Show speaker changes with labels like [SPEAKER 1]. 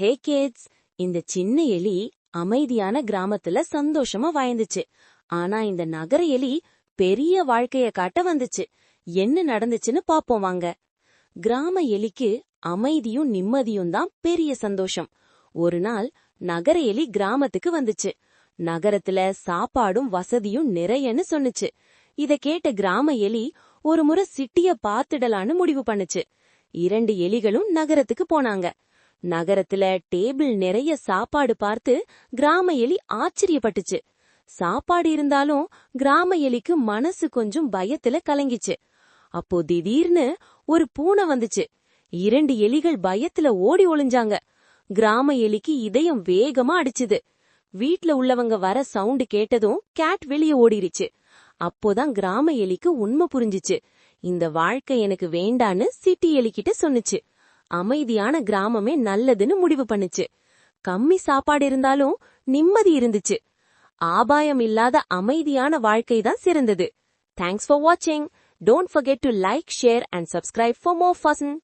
[SPEAKER 1] ஹே Gates இந்த சின்ன எலி அமைதியான கிராமத்துல சந்தோஷமா வாழ்ந்துச்சு. ஆனா இந்த நகர எலி பெரிய வாழ்க்கைய காட்ட வந்துச்சு. என்ன நடந்துச்சுன்னு பாப்போம் வாங்க. கிராம எலிக்கு அமைதியும் நிம்மதியும் தான் பெரிய சந்தோஷம். ஒரு நாள் நகர எலி கிராமத்துக்கு வந்துச்சு. நகரத்துல சாப்பாடும் வசதியும் நிறையன்னு சொன்னுச்சு. இத கேட்ட கிராம எலி ஒரு முறை சிட்டிய பாத்துடலான்னு முடிவு பண்ணுச்சு. இரண்டு எலிகளும் நகரத்துக்கு போனாங்க. நகரத்துல டேபிள் நிறைய சாப்பாடு பார்த்து கிராம எலி ஆச்சரியப்பட்டுச்சு. சாப்பாடு இருந்தாலும் கிராம எலிக்கு மனசு கொஞ்சம் பயத்துல கலங்கிச்சு. அப்போ திடீர்னு ஒரு பூனை வந்துச்சு. இரண்டு எலிகள் பயத்துல ஓடி ஒளிஞ்சாங்க. கிராம எலிக்கு இதயம் வேகமா அடிச்சுது. வீட்ல உள்ளவங்க வர சவுண்ட் கேட்டதும் கேட் வெளியே ஓடிருச்சு. அப்போதான் கிராம எலிக்கு உண்மை புரிஞ்சுச்சு. இந்த வாழ்க்கை எனக்கு வேண்டான்னு சிட்டி எலிக்கிட்ட சொன்னுச்சு. அமைதியான கிராமமே நல்லதுன்னு முடிவு பண்ணுச்சு. கம்மி சாப்பாடு இருந்தாலும் நிம்மதி இருந்துச்சு. ஆபாயம் இல்லாத அமைதியான வாழ்க்கை தான் சிறந்தது. தேங்க்ஸ் ஃபார் வாட்சிங் don't forget to like share and subscribe for more fun.